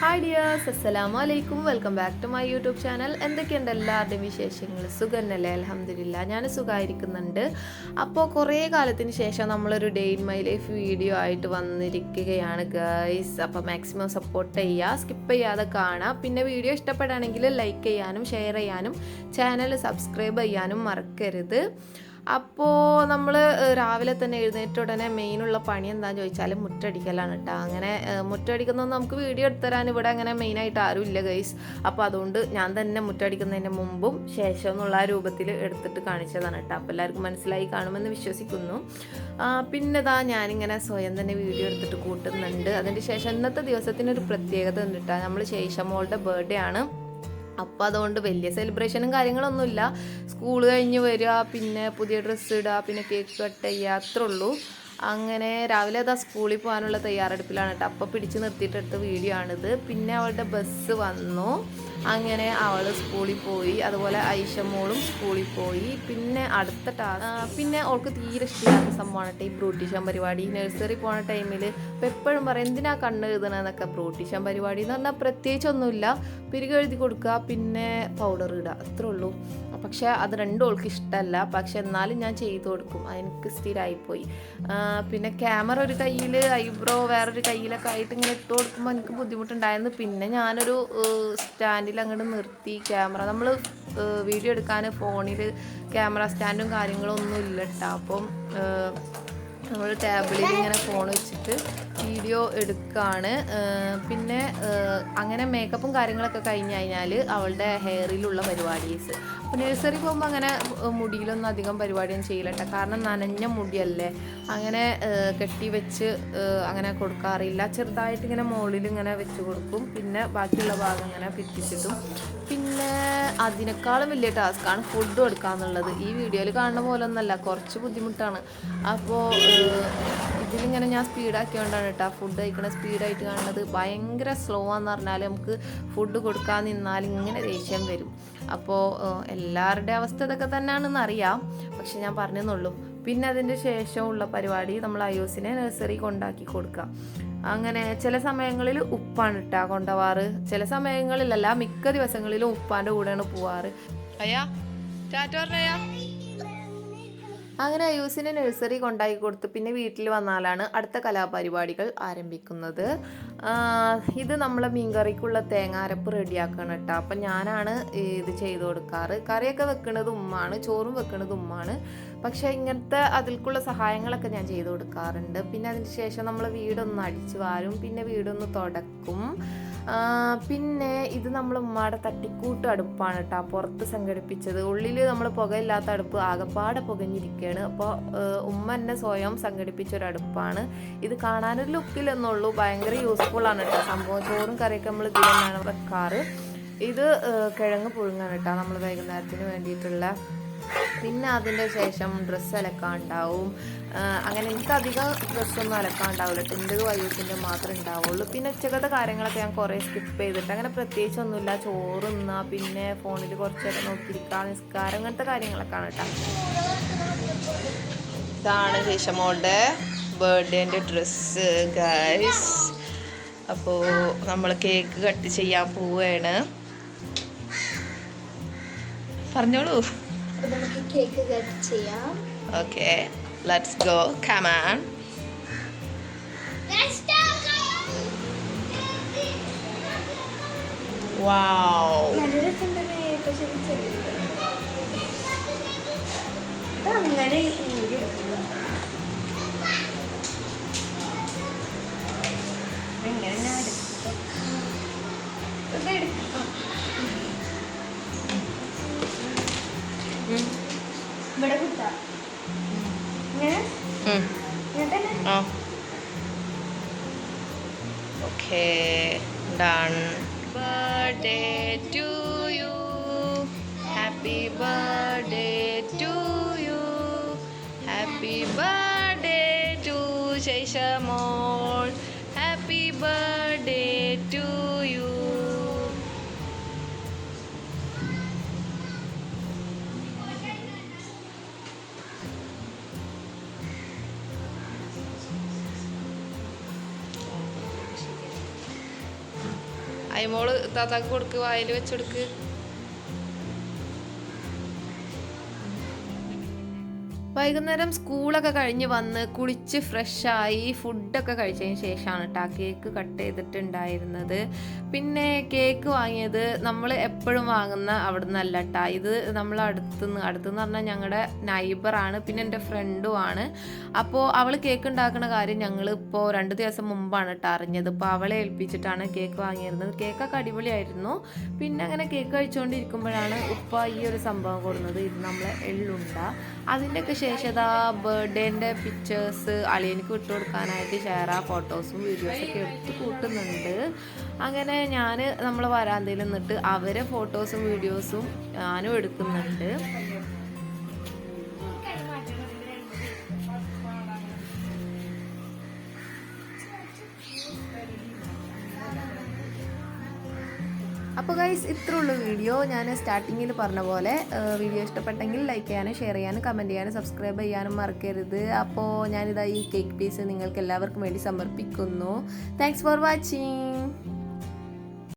Hi dears അസ്സലാമു അലൈക്കും welcome back to my YouTube channel എന്തൊക്കെയുണ്ട് എല്ലാവരുടെയും വിശേഷങ്ങൾ? സുഖന്നല്ലേ അലഹമില്ല ഞാൻ സുഖമായിരിക്കുന്നുണ്ട് അപ്പോൾ കുറേ കാലത്തിന് ശേഷം നമ്മളൊരു day in my life video ആയിട്ട് വന്നിരിക്കുകയാണ് ഗൈസ് അപ്പോൾ മാക്സിമം സപ്പോർട്ട് ചെയ്യുക സ്കിപ്പ് ചെയ്യാതെ കാണുക. പിന്നെ വീഡിയോ ഇഷ്ടപ്പെടുകയാണെങ്കിൽ ലൈക്ക് ചെയ്യാനും ഷെയർ ചെയ്യാനും ചാനൽ സബ്സ്ക്രൈബ് ചെയ്യാനും മറക്കരുത്. അപ്പോൾ നമ്മൾ രാവിലെ തന്നെ എഴുന്നേറ്റ ഉടനെ മെയിനുള്ള പണി എന്താണെന്ന് ചോദിച്ചാൽ മുറ്റടിക്കലാണ് കേട്ടോ അങ്ങനെ മുറ്റടിക്കുന്നത് നമുക്ക് വീഡിയോ എടുത്തരാൻ ഇവിടെ അങ്ങനെ മെയിനായിട്ട് ആരുമില്ല ഗൈസ്. അപ്പോൾ അതുകൊണ്ട് ഞാൻ തന്നെ മുറ്റടിക്കുന്നതിന് മുമ്പും ശേഷം എന്നുള്ള രൂപത്തിൽ എടുത്തിട്ട് കാണിച്ചതാണ് കേട്ടോ അപ്പോൾ എല്ലാവർക്കും മനസ്സിലായി കാണുമെന്ന് വിശ്വസിക്കുന്നു. പിന്നെ ഇതാ ഞാനിങ്ങനെ സ്വയം തന്നെ വീഡിയോ എടുത്തിട്ട് കൂട്ടുന്നുണ്ട്. അതിന്റെ ശേഷം ഇന്നത്തെ ദിവസത്തിനൊരു പ്രത്യേകത ഉണ്ട് കേട്ടോ നമ്മൾ ശേഷമോളുടെ ബർത്ത്ഡേ ആണ്. അപ്പോൾ അതുകൊണ്ട് വലിയ സെലിബ്രേഷനും കാര്യങ്ങളൊന്നുമില്ല. സ്കൂൾ കഴിഞ്ഞ് വരിക പിന്നെ പുതിയ ഡ്രസ്സ് ഇടുക പിന്നെ കേക്ക് കട്ട് ചെയ്യുക അത്രേ ഉള്ളൂ. അങ്ങനെ രാവിലെ അതാ സ്കൂളിൽ പോകാനുള്ള തയ്യാറെടുപ്പിലാണ് കേട്ടോ. അപ്പോൾ പിടിച്ച് നിർത്തിയിട്ടെടുത്ത വീഡിയോ ആണിത്. പിന്നെ അവളുടെ ബസ് വന്നു. അങ്ങനെ അവൾ സ്കൂളിൽ പോയി. അതുപോലെ ഐഷമോളും സ്കൂളിൽ പോയി. പിന്നെ അടുത്ത ടാസ്ക്. പിന്നെ അവൾക്ക് തീരെ ഇഷ്ടമില്ലാത്ത സംഭവമാണ് ഈ ബ്രൂട്ടീഷൻ പരിപാടി. നഴ്സറി പോണ ടൈമിൽ ഇപ്പം എപ്പോഴും പറയും എന്തിനാ കണ്ണ് എഴുതണമെന്നൊക്കെ ബ്രൂട്ടീഷൻ പരിപാടി എന്ന് പറഞ്ഞാൽ പ്രത്യേകിച്ചൊന്നുമില്ല. പിരികെ എഴുതി കൊടുക്കുക പിന്നെ പൗഡർ ഇടുക. അത്രേ ഉള്ളൂ. പക്ഷേ അത് രണ്ടും അവൾക്ക് ഇഷ്ടമല്ല പക്ഷെ എന്നാലും ഞാൻ ചെയ്തു കൊടുക്കും. അതെനിക്ക് സ്ഥിരമായിപ്പോയി. പിന്നെ ക്യാമറ ഒരു കയ്യിൽ ഐബ്രോ വേറൊരു കയ്യിലൊക്കെ ആയിട്ട് ഇങ്ങനെ ഇട്ട് കൊടുക്കുമ്പോൾ എനിക്ക് ബുദ്ധിമുട്ടുണ്ടായിരുന്നു. പിന്നെ ഞാനൊരു സ്റ്റാൻഡിൽ അങ്ങോട്ട് നിർത്തി ക്യാമറ. നമ്മൾ വീഡിയോ എടുക്കാൻ ഫോണിൽ ക്യാമറ സ്റ്റാൻഡും കാര്യങ്ങളും ഒന്നും ഇല്ല കേട്ടോ അപ്പം നമ്മൾ ടാബിളിൽ ഇങ്ങനെ ഫോൺ വെച്ചിട്ട് വീഡിയോ എടുക്കുകയാണ് പിന്നെ അങ്ങനെ മേക്കപ്പും കാര്യങ്ങളൊക്കെ കഴിഞ്ഞ് കഴിഞ്ഞാൽ അവളുടെ ഹെയറിലുള്ള പരിപാടീസ്. അപ്പോൾ നഴ്സറി പോകുമ്പോൾ അങ്ങനെ മുടിയിലൊന്നും അധികം പരിപാടിയൊന്നും ചെയ്യില്ലട്ടോ കാരണം നനഞ്ഞ മുടിയല്ലേ? അങ്ങനെ കെട്ടി വെച്ച് അങ്ങനെ കൊടുക്കാറില്ല. ചെറുതായിട്ട് ഇങ്ങനെ മുകളിൽ ഇങ്ങനെ വെച്ച് കൊടുക്കും. പിന്നെ ബാക്കിയുള്ള ഭാഗം ഇങ്ങനെ പിറ്റിച്ചിട്ടും പിന്നെ അതിനേക്കാളും വലിയ ടാസ്ക്കാണ് ഫുഡ് കൊടുക്കുക എന്നുള്ളത് ഈ വീഡിയോയിൽ കാണുന്ന പോലെ ഒന്നല്ല കുറച്ച് ബുദ്ധിമുട്ടാണ്. അപ്പോൾ ഇതിലിങ്ങനെ ഞാൻ സ്പീഡാക്കിയോണ്ടാണ് കേട്ടോ ഫുഡ് കഴിക്കണ സ്പീഡായിട്ട് കാണുന്നത് ഭയങ്കര സ്ലോ ആന്ന് പറഞ്ഞാൽ നമുക്ക് ഫുഡ് കൊടുക്കാൻ നിന്നാൽ ഇങ്ങനെ ദേഷ്യം വരും. അപ്പോൾ എല്ലാവരുടെ അവസ്ഥ ഇതൊക്കെ തന്നെയാണെന്ന് അറിയാം. പക്ഷെ ഞാൻ പറഞ്ഞെന്നുള്ളൂ. പിന്നെ അതിന്റെ ശേഷമുള്ള പരിപാടി നമ്മൾ അയോസിനെ നഴ്സറി കൊണ്ടാക്കി കൊടുക്കാം അങ്ങനെ ചില സമയങ്ങളിൽ ഉപ്പാണ് ഇട്ടാ കൊണ്ടുപോവാറ്. ചില സമയങ്ങളിലല്ല മിക്ക ദിവസങ്ങളിലും ഉപ്പാന്റെ കൂടെയാണ് പോവാറ്. അയ്യാ ടാറ്റ പറഞ്ഞയാ അങ്ങനെ അയൂസിനെ നഴ്സറി കൊണ്ടാക്കി കൊടുത്ത് പിന്നെ വീട്ടിൽ വന്നാലാണ് അടുത്ത കലാപരിപാടികൾ ആരംഭിക്കുന്നത്. ഇത് നമ്മളെ മീൻകറിക്കുള്ള തേങ്ങാരപ്പ് റെഡിയാക്കണം കേട്ടോ. അപ്പം ഞാനാണ് ഇത് ചെയ്തു കൊടുക്കാറ്. കറിയൊക്കെ വെക്കുന്നത് ഉമ്മാണ് ചോറും വെക്കുന്നത് ഉമ്മാണ്. പക്ഷേ ഇങ്ങനത്തെ അതിൽക്കുള്ള സഹായങ്ങളൊക്കെ ഞാൻ ചെയ്തു കൊടുക്കാറുണ്ട്. പിന്നെ അതിന് ശേഷം നമ്മൾ വീടൊന്ന് അടിച്ചു വാരും പിന്നെ വീടൊന്ന് തുടക്കും. പിന്നെ ഇത് നമ്മൾ ഉമ്മയുടെ തട്ടിക്കൂട്ട് അടുപ്പാണ് കേട്ടോ പുറത്ത് സംഘടിപ്പിച്ചത്. ഉള്ളിൽ നമ്മൾ പുകയില്ലാത്ത അടുപ്പ് ആകപ്പാടെ പുകഞ്ഞിരിക്കുകയാണ് അപ്പോൾ ഉമ്മ എന്നെ സ്വയം സംഘടിപ്പിച്ച ഒരു അടുപ്പാണ്. ഇത് കാണാനൊരു ലുക്കിലെന്നുള്ളൂ. ഭയങ്കര യൂസ്ഫുൾ ആണ് കേട്ടോ സംഭവം ചോറും കറിയൊക്കെ നമ്മൾ തന്നെയാണ് വെക്കാറ്. ഇത് കിഴങ്ങ് പുഴുങ്ങാണ് കേട്ടോ നമ്മൾ വൈകുന്നേരത്തിന് വേണ്ടിയിട്ടുള്ള. പിന്നെ അതിന്റെ ശേഷം ഡ്രസ്സ് അലക്കാൻ ഉണ്ടാവും അങ്ങനെ എനിക്ക് അധികം ഡ്രസ്സൊന്നും അലക്കാണ്ടാവില്ല എന്റെത് വൈകിട്ടിന്റെ മാത്രമേ ഉണ്ടാവുള്ളൂ. പിന്നെ ഉച്ചക്കത്തെ കാര്യങ്ങളൊക്കെ ഞാൻ കുറേ സ്കിപ്പ് ചെയ്തിട്ട് അങ്ങനെ പ്രത്യേകിച്ചൊന്നുമില്ല. ചോറ് തിന്നുക പിന്നെ ഫോണിൽ കുറച്ച് നേരം നോക്കിയിരിക്കുക നിസ്കാരം അങ്ങനത്തെ കാര്യങ്ങളൊക്കെയാണ് കേട്ടോ ഇതാണ് ശേഷമോളുടെ ബർത്ത്ഡേന്റെ ഡ്രസ്സ് ഗൈസ് അപ്പോൾ നമ്മൾ കേക്ക് കട്ട് ചെയ്യാൻ പോവുകയാണ് പറഞ്ഞോളൂ. കേക്ക് കട്ട് ചെയ്യാം. Okay ലെറ്റ്സ് ഗോ കമാൻ വാവ് നല്ല രസമുണ്ടല്ലേ പക്ഷെ ഇത് ചെറുത്. ഇത് അങ്ങനെ Okay, done. Birthday to you. Happy birthday to you. Happy birthday to Jaishamol. Happy birthday to you. അയ്മോൾ താത്താക്ക് കൊടുക്ക് വായിൽ വെച്ചെടുക്ക്. വൈകുന്നേരം സ്കൂളൊക്കെ കഴിഞ്ഞ് വന്ന് കുളിച്ച് ഫ്രഷായി ഫുഡൊക്കെ കഴിച്ചതിന് ശേഷമാണ് കേട്ടോ കേക്ക് കട്ട് ചെയ്തിട്ടുണ്ടായിരുന്നത്. പിന്നെ കേക്ക് വാങ്ങിയത് നമ്മൾ എപ്പോഴും വാങ്ങുന്ന അവിടെ നിന്നല്ല കേട്ടോ ഇത് നമ്മൾ അടുത്തുനിന്ന് അടുത്തുനിന്ന് പറഞ്ഞാൽ ഞങ്ങളുടെ നൈബറാണ് പിന്നെ എന്റെ ഫ്രണ്ടും ആണ്. അപ്പോൾ അവൾ കേക്ക് ഉണ്ടാക്കുന്ന കാര്യം ഞങ്ങൾ ഇപ്പോൾ രണ്ട് ദിവസം മുമ്പാണ് കേട്ടോ അറിഞ്ഞത്. അപ്പോൾ അവളെ ഏൽപ്പിച്ചിട്ടാണ് കേക്ക് വാങ്ങിയിരുന്നത്. കേക്കൊക്കെ അടിപൊളിയായിരുന്നു. പിന്നെ അങ്ങനെ കേക്ക് കഴിച്ചുകൊണ്ടിരിക്കുമ്പോഴാണ് ഉപ്പ ഈ ഒരു സംഭവം കൊടുക്കുന്നത് ഇത് നമ്മളെ എള്ളുണ്ട. അതിന്റെയൊക്കെ ശേഷം ഇതാ ബർത്ത്ഡേന്റെ പിക്ചേഴ്സ് അളിയനിക്ക് വിട്ടു കൊടുക്കാനായിട്ട് ഷെയർ ആ ഫോട്ടോസും വീഡിയോസൊക്കെ എടുത്ത് കൂട്ടുന്നുണ്ട്. അങ്ങനെ ഞാൻ നമ്മൾ വരാന്തയിൽ നിന്നിട്ട് അവരെ ഫോട്ടോസും വീഡിയോസും ഞാനും എടുക്കുന്നുണ്ട്. അപ്പോൾ ഗൈസ് ഇത്ര ഉള്ളൂ വീഡിയോ ഞാൻ സ്റ്റാർട്ടിങ്ങിൽ പറഞ്ഞ പോലെ വീഡിയോ ഇഷ്ടപ്പെട്ടെങ്കിൽ ലൈക്ക് ചെയ്യാനും ഷെയർ ചെയ്യാനും കമന്റ് ചെയ്യാനും സബ്സ്ക്രൈബ് ചെയ്യാനും മറക്കരുത്. അപ്പോൾ ഞാനിതാ ഈ കേക്ക് പീസ് നിങ്ങൾക്ക് എല്ലാവർക്കും വേണ്ടി സമർപ്പിക്കുന്നു. Thanks for watching